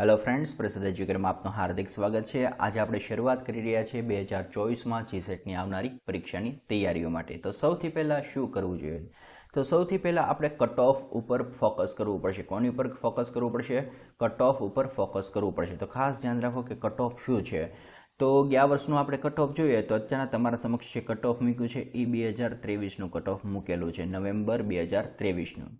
Hello friends પ્રસિદ્ધ એજ્યુકેટમાં આપનું હાર્દિક સ્વાગત છે. આજે આપણે શરૂઆત કરી રહ્યા છીએ બે હજાર ચોવીસમાં જીસેટની આવનારી પરીક્ષાની તૈયારીઓ માટે. તો સૌથી પહેલાં શું કરવું જોઈએ? તો સૌથી પહેલાં આપણે કટ ઓફ ઉપર ફોકસ કરવું પડશે. કોની ઉપર ફોકસ કરવું પડશે? કટ ઓફ ઉપર ફોકસ કરવું પડશે. તો ખાસ ધ્યાન રાખો કે કટ ઓફ શું છે? તો ગયા વર્ષનું આપણે કટ ઓફ જોઈએ તો અત્યારના તમારા સમક્ષ જે કટ ઓફ મૂક્યું છે, એ બે હજાર ત્રેવીસનું કટ ઓફ મૂકેલું છે. નવેમ્બર બે હજાર ત્રેવીસનું.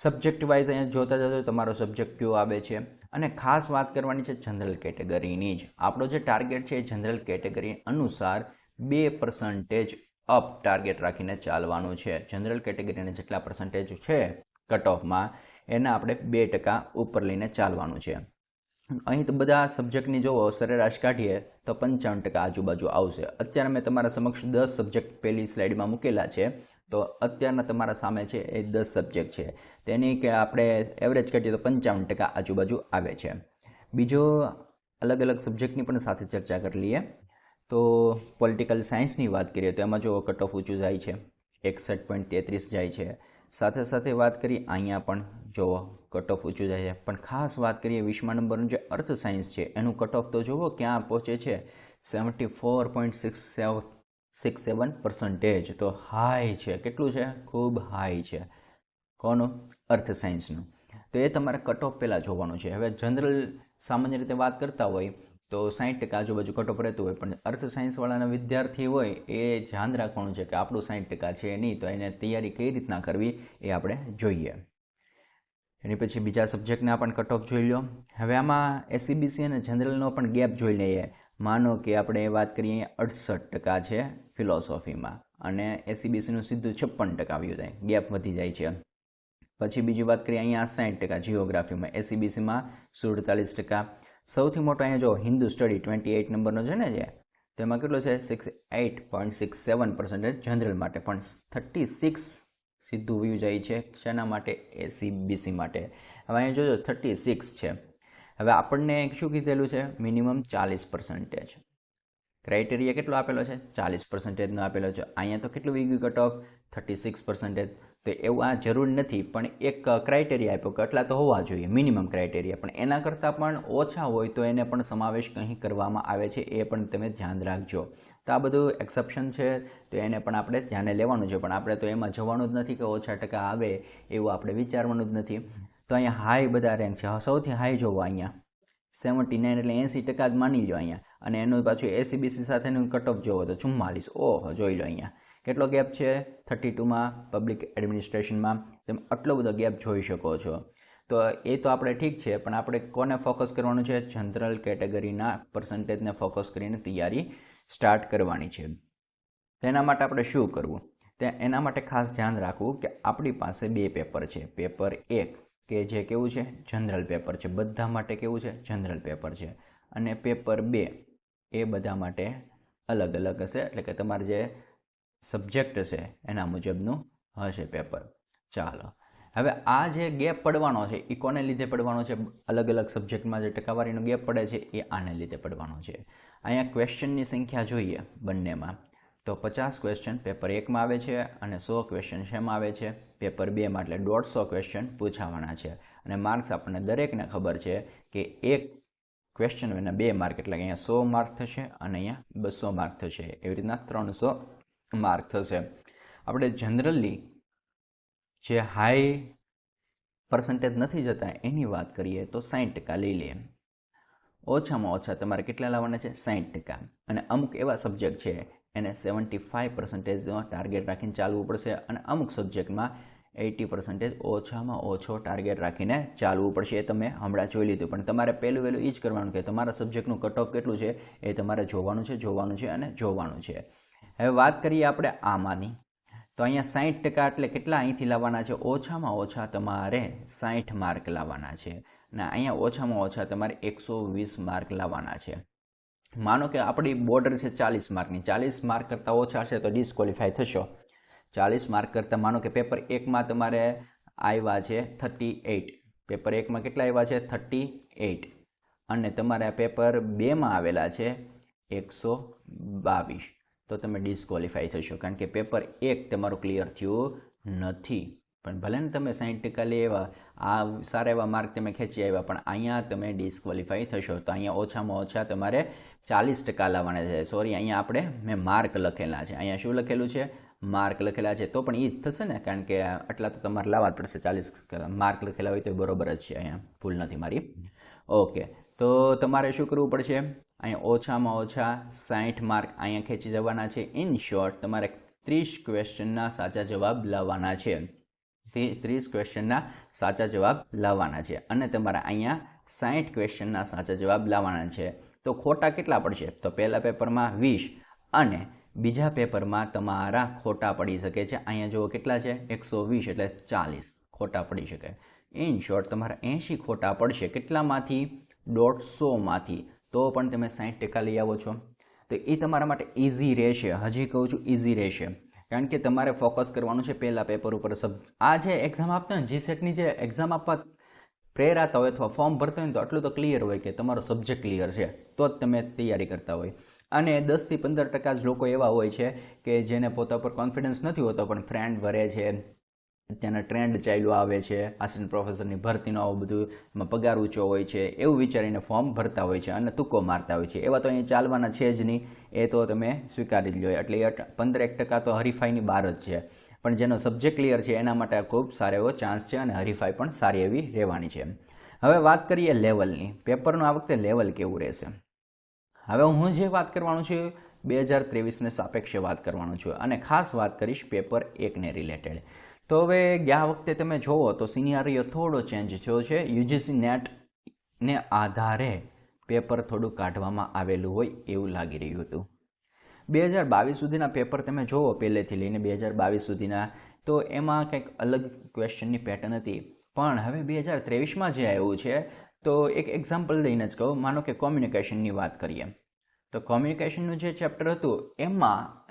સબ્જેક્ટ વાઇઝ અહીંયા જોતા જતો તમારો સબ્જેક્ટ કયો આવે છે? અને ખાસ વાત કરવાની છે જનરલ કેટેગરીની જ. આપણો જે ટાર્ગેટ છે એ જનરલ કેટેગરી અનુસાર બે પર્સન્ટેજ અપ ટાર્ગેટ રાખીને ચાલવાનું છે. જનરલ કેટેગરીને જેટલા પર્સન્ટેજ છે કટ ઓફમાં એના આપણે બે ટકા ઉપર લઈને ચાલવાનું છે. અહીં તો બધા સબ્જેક્ટની જોવો સરેરાશ કાઢીએ, તો પંચાવન ટકા આજુબાજુ આવશે. અત્યારે મેં તમારા સમક્ષ દસ સબ્જેક્ટ પહેલી સ્લાઇડમાં મૂકેલા છે. તો અત્યારના તમારા સામે છે એ દસ સબ્જેક્ટ છે. તેની કે આપણે એવરેજ કાઢીએ તો પંચાવન ટકા આજુબાજુ આવે છે. બીજો અલગ અલગ સબ્જેક્ટની પણ સાથે ચર્ચા કરી લઈએ. તો પોલિટિકલ સાયન્સની વાત કરીએ તો એમાં જો કટ ઓફ ઊંચું જાય છે, એકસઠ પોઈન્ટ તેત્રીસ જાય છે. સાથે સાથે વાત કરીએ અહીંયા પણ જુઓ કટ ઓફ ઊંચું જાય છે. પણ ખાસ વાત કરીએ વીસમા નંબરનું જે અર્થ સાયન્સ છે, એનું કટ ઓફ તો જુઓ ક્યાં પહોંચે છે? Seventy four point six seven six seven percentage. તો હાઈ છે. કેટલું છે? ખૂબ હાઈ છે. કોનું? અર્થ સાયન્સનું. તો એ તમારે કટ ઓફ પહેલાં જોવાનું છે. હવે જનરલ સામાન્ય રીતે વાત કરતા હોય તો સાઠ ટકા આજુબાજુ કટ ઓફ રહેતું હોય, પણ અર્થ સાયન્સવાળાના વિદ્યાર્થી હોય એ ધ્યાન રાખવાનું છે કે આપણું સાઠ ટકા છે નહીં, તો એને તૈયારી કઈ રીતના કરવી એ આપણે જોઈએ. એની પછી બીજા સબ્જેક્ટના પણ કટ ઓફ જોઈ લો. હવે આમાં એસસીબીસી અને જનરલનો પણ ગેપ જોઈ લઈએ માનો કે આપણે વાત કરીએ અડસઠ ટકા છે ફિલોસોફીમાં અને એસીબીસીનું સીધું છપ્પન ટકા આવ્યું જાય ગેપ વધી જાય છે. પછી બીજી વાત કરીએ અહીંયા સાઠ ટકા જીઓગ્રાફીમાં એસીબીસીમાં સુડતાલીસ ટકા. સૌથી મોટો અહીંયા જો હિન્દુ સ્ટડી ટ્વેન્ટી એઇટ નંબરનો છે ને જે, તેમાં કેટલો છે? Six eight point six seven percentage, general માટે પણ થર્ટી સિક્સ સીધું વ્યૂ જાય છે. શેના માટે? એસીબીસી માટે. હવે અહીંયા જોજો, થર્ટી સિક્સ છે. હવે આપણને શું કીધેલું છે? મિનિમમ ચાલીસ પર્સન્ટેજ ક્રાઇટેરિયા કેટલો આપેલો છે? ચાલીસ પર્સન્ટેજનો આપેલો છે. અહીંયા તો કેટલું વીગ્યું cut off thirty six percentage તો એવું આ જરૂર નથી, પણ એક ક્રાઇટેરિયા આપ્યો કે આટલા તો હોવા જોઈએ મિનિમમ ક્રાઇટેરિયા પણ એના કરતાં પણ ઓછા હોય તો એને પણ સમાવેશ કંઈ કરવામાં આવે છે એ પણ તમે ધ્યાન રાખજો. તો આ બધું એક્સેપ્શન છે, તો એને પણ આપણે ધ્યાને લેવાનું છે. પણ આપણે તો એમાં જવાનું જ નથી કે ઓછા ટકા આવે એવું આપણે વિચારવાનું જ નથી. તો અહીંયા હાઈ બધા રેન્ક છે. સૌથી હાઈ જોવો અહીંયા. સેવન્ટી નાઇન એટલે એંસી ટકા જ માની લો અહીંયા. અને એનું પાછું એસીબીસી સાથેનું કટ ઓફ જોવો તો ચુમ્માલીસ. ઓહો, જોઈ લો અહીંયા. કેટલો ગેપ છે? થર્ટી ટુમાં પબ્લિક એડમિનિસ્ટ્રેશનમાં તમે આટલો બધો ગેપ જોઈ શકો છો. તો એ તો આપણે ઠીક છે, પણ આપણે કોને ફોકસ કરવાનું છે? જનરલ કેટેગરીના પર્સન્ટેજને ફોકસ કરીને તૈયારી સ્ટાર્ટ કરવાની છે. તેના માટે આપણે શું કરવું? તે એના માટે ખાસ ધ્યાન રાખવું કે આપણી પાસે બે પેપર છે. પેપર એક કે જે કેવું છે? જનરલ પેપર છે. બધા માટે કેવું છે? જનરલ પેપર છે. અને પેપર બે એ બધા માટે અલગ અલગ હશે. એટલે કે તમારે જે સબ્જેક્ટ છે એના મુજબનું હશે પેપર. ચાલો. હવે આ જે ગેપ પડવાનો છે એ કોને લીધે પડવાનો છે? અલગ અલગ સબ્જેક્ટમાં જે ટકાવારીનો ગેપ પડે છે, એ આને લીધે પડવાનો છે. અહીંયા ક્વેશ્ચનની સંખ્યા જોઈએ બંનેમાં. તો પચાસ ક્વેશ્ચન પેપર એકમાં આવે છે અને સો ક્વેશ્ચન શેમાં આવે છે? પેપર બેમાં, એટલે દોઢસો ક્વેશ્ચન પૂછાવાના છે. અને માર્ક્સ આપણને દરેકને ખબર છે કે એક ક્વેશ્ચન એના બે માર્ક એટલે અહીંયા સો માર્ક થશે અને અહીંયા બસો માર્ક થશે. એવી રીતના ત્રણસો માર્ક થશે. આપણે જનરલી જે હાઈ પર્સન્ટેજ નથી જતા એની વાત કરીએ તો સાઠ ટકા લઈ લઈએ. ઓછામાં ઓછા તમારે કેટલા લાવવાના છે? સાઠ ટકા. અને અમુક એવા સબ્જેક્ટ છે એને સેવન્ટી ફાઇવ પર્સન્ટેજનો ટાર્ગેટ રાખીને ચાલવું પડશે અને અમુક સબ્જેક્ટમાં એટી પર્સન્ટેજ ઓછામાં ઓછો ટાર્ગેટ રાખીને ચાલવું પડશે. એ તમે હમણાં જોઈ લીધું. પણ તમારે પહેલું વહેલું એ જ કરવાનું કે તમારા સબ્જેક્ટનું કટ ઓફ કેટલું છે એ તમારે જોવાનું છે જોવાનું છે અને જોવાનું છે. હવે વાત કરીએ આપણે આમાંની તો અહીંયા સાઠ ટકા એટલે કેટલા અહીંથી લાવવાના છે? ઓછામાં ઓછા તમારે સાઠ માર્ક લાવવાના છે. અને અહીંયા ઓછામાં ઓછા તમારે એકસો વીસ માર્ક લાવવાના છે. માનો કે આપણી બોર્ડર છે ચાલીસ માર્કની. ચાલીસ માર્ક કરતાં ઓછા હશે તો ડિસ્કોલિફાય થશો. ચાલીસ માર્ક કરતાં માનો કે પેપર એકમાં તમારે આવ્યા છે થર્ટી એઇટ પેપર એકમાં કેટલા આવ્યા છે? થર્ટી એઇટ અને તમારા પેપર બેમાં આવેલા છે એકસો બાવીસ. તો તમે ડિસ્કોલિફાય થશો. કારણ કે પેપર એક તમારું ક્લિયર થયું નથી. પણ ભલે ને તમે સાઠ ટકા લઈ આવ્યા આ સારા એવા માર્ક તમે ખેંચી આવ્યા, પણ અહીંયા તમે ડિસ્કવોલિફાઈ થશો તો અહીંયા ઓછામાં ઓછા તમારે ચાલીસ ટકા લાવવાના છે. સોરી અહીંયા આપણે, મેં માર્ક લખેલા છે. અહીંયા શું લખેલું છે? માર્ક લખેલા છે. તો પણ એ જ થશે ને, કારણ કે આટલા તો તમારે લાવવા જ પડશે. ચાલીસ માર્ક લખેલા હોય તો બરોબર જ છે. અહીંયા ભૂલ નથી મારી. ઓકે તો તમારે શું કરવું પડશે? અહીંયા ઓછામાં ઓછા સાઠ માર્ક અહીંયા ખેંચી જવાના છે. ઇન શોર્ટ તમારે ત્રીસ ક્વેશ્ચનના સાચા જવાબ લાવવાના છે. ત્રીસ ક્વેશ્ચનના સાચા જવાબ લાવવાના છે. અને તમારા અહીંયા સાઠ ક્વેશ્ચનના સાચા જવાબ લાવવાના છે. તો ખોટા કેટલા પડશે? તો પહેલા પેપરમાં વીસ અને બીજા પેપરમાં તમારા ખોટા પડી શકે છે. અહીંયા જુઓ કેટલા છે? એકસો વીસ એટલે ચાલીસ ખોટા પડી શકે. ઇન શોર્ટ તમારા એંશી ખોટા પડશે. કેટલામાંથી? દોઢસોમાંથી. તો પણ તમે સાઠ ટકા લઈ આવો છો. તો એ તમારા માટે ઇઝી રહેશે. હજી કહું છું ઇઝી રહેશે. કારણ કે તમારે ફોકસ કરવાનું છે પહેલાં પેપર ઉપર સબ આ જે એક્ઝામ આપતા ને જી સેટની જે એક્ઝામ આપવા પ્રેરાતા હોય અથવા ફોર્મ ભરતા હોય તો આટલું તો ક્લિયર હોય કે તમારો સબ્જેક્ટ ક્લિયર છે. તો જ તમે તૈયારી કરતા હોય. અને દસથી પંદર ટકા જ લોકો એવા હોય છે કે જેને પોતા પર કોન્ફિડન્સ નથી હોતો, પણ ફ્રેન્ડ ભરે છે. ત્યાંના ટ્રેન્ડ ચાલ્યો આવે છે. આસિસ્ટન્ટ પ્રોફેસરની ભરતીનો આવું બધું એમાં પગાર ઊંચો હોય છે, એવું વિચારીને ફોર્મ ભરતા હોય છે અને તુક્કો મારતા હોય છે. એવા તો અહીં ચાલવાના છે જ નહીં. એ તો તમે સ્વીકારી જ લો એટલે પંદરેક ટકા તો હરીફાઈની બહાર જ છે. પણ જેનો સબ્જેક્ટ ક્લિયર છે, એના માટે ખૂબ સારો એવો ચાન્સ છે અને હરીફાઈ પણ સારી એવી રહેવાની છે. હવે વાત કરીએ લેવલની પેપરનું આ વખતે લેવલ કેવું રહેશે? હવે હું જે વાત કરવાનું છું, બે હજાર ત્રેવીસને સાપેક્ષે વાત કરવાનું છું. અને ખાસ વાત કરીશ પેપર એકને રિલેટેડ તો હવે ગયા વખતે તમે જુઓ તો સિનિયરીઓ થોડો ચેન્જ થયો છે. યુજીસી નેટને આધારે પેપર થોડું કાઢવામાં આવેલું હોય એવું લાગી રહ્યું હતું. બે હજાર બાવીસ સુધીના પેપર તમે જુઓ પહેલેથી લઈને બે હજાર બાવીસ સુધીના. તો એમાં કંઈક અલગ ક્વેશ્ચનની પેટર્ન હતી. પણ હવે બે હજાર ત્રેવીસમાં જે આવ્યું છે, તો એક એક્ઝામ્પલ લઈને જ કહું. માનો કે કોમ્યુનિકેશનની વાત કરીએ. તો કોમ્યુનિકેશનનું જે ચેપ્ટર હતું, એમાં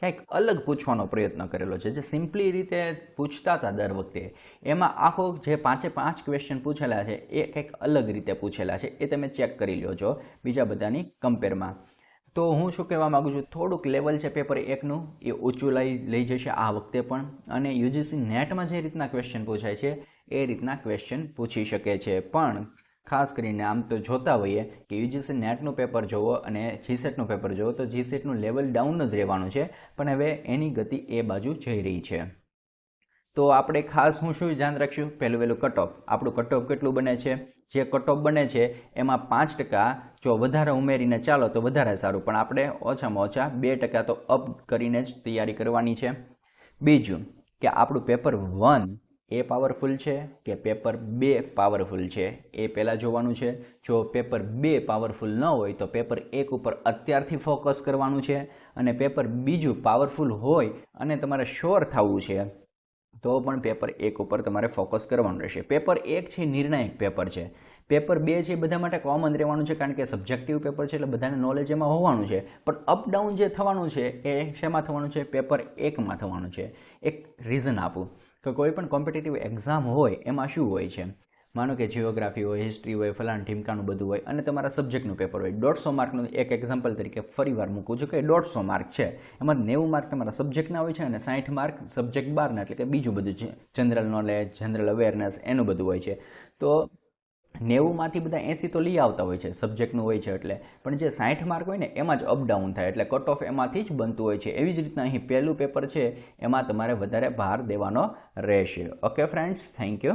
કંઈક અલગ પૂછવાનો પ્રયત્ન કરેલો છે. જે સિમ્પલી રીતે પૂછતા હતા દર વખતે, એમાં આખો જે પાંચે પાંચ ક્વેશ્ચન પૂછેલા છે, એ કંઈક અલગ રીતે પૂછેલા છે. એ તમે ચેક કરી લો છો બીજા બધાની કમ્પેરમાં તો હું શું કહેવા માગું છું? થોડુંક લેવલ છે પેપર એકનું, એ ઊંચું લઈ લઈ જશે આ વખતે પણ. અને યુજીસી નેટમાં જે રીતના ક્વેશ્ચન પૂછાય છે, એ રીતના ક્વેશ્ચન પૂછી શકે છે. પણ ખાસ કરીને આમ તો જોતા હોઈએ કે યુજીસી નેટનું પેપર જોવો અને જીસેટનું પેપર જોવો, તો જીસેટનું લેવલ ડાઉન જ રહેવાનું છે, પણ હવે એની ગતિ એ બાજુ જઈ રહી છે. તો આપણે ખાસ હું શું ધ્યાન રાખશું? પહેલું વહેલું કટ આપણું કટ કેટલું બને છે? જે કટ બને છે, એમાં પાંચ ટકા જો વધારે ઉમેરીને ચાલો તો વધારે સારું, પણ આપણે ઓછામાં ઓછા બે ટકા તો અપ કરીને જ તૈયારી કરવાની છે. બીજું કે આપણું પેપર વન એ પાવરફુલ છે કે પેપર બે પાવરફુલ છે? એ પહેલાં જોવાનું છે. જો પેપર બે પાવરફુલ ન હોય, તો પેપર એક ઉપર અત્યારથી ફોકસ કરવાનું છે અને પેપર બીજું પાવરફુલ હોય અને તમારે શ્યોર થવું છે, તો પણ પેપર એક ઉપર તમારે ફોકસ કરવાનું રહેશે. પેપર એક છે નિર્ણાયક પેપર છે. પેપર બે છે બધા માટે કોમન રહેવાનું છે કારણ કે સબ્જેક્ટિવ પેપર છે એટલે બધાને નોલેજ એમાં હોવાનું છે. પણ અપડાઉન જે થવાનું છે એ શેમાં થવાનું છે? પેપર એકમાં થવાનું છે. એક રીઝન આપું. કે કોઈ પણ કોમ્પિટિટિવ એક્ઝામ હોય, એમાં શું હોય છે? માનો કે જીઓગ્રાફી હોય હિસ્ટ્રી હોય, ફલાણ ઢીમકાનું બધું હોય, અને તમારા સબ્જેક્ટનું પેપર હોય. દોઢસો માર્કનું એક એક્ઝામ્પલ તરીકે ફરી વાર મૂકું છું કે દોઢસો માર્ક છે. એમાં નેવું માર્ક તમારા સબ્જેક્ટના હોય છે અને સાઠ માર્ક સબ્જેક્ટ બારના, એટલે કે બીજું બધું છે જનરલ નોલેજ જનરલ અવેરનેસ એનું બધું હોય છે. તો નેવુંમાંથી બધા એંસી તો લઈ આવતા હોય છે સબ્જેક્ટનું હોય છે એટલે. પણ જે સાઠ માર્ક હોય ને, એમાં જ અપડાઉન થાય એટલે કટ ઓફ એમાંથી જ બનતું હોય છે. એવી જ રીતના અહીં પહેલું પેપર છે, એમાં તમારે વધારે ભાર દેવાનો રહેશે. Okay friends thank you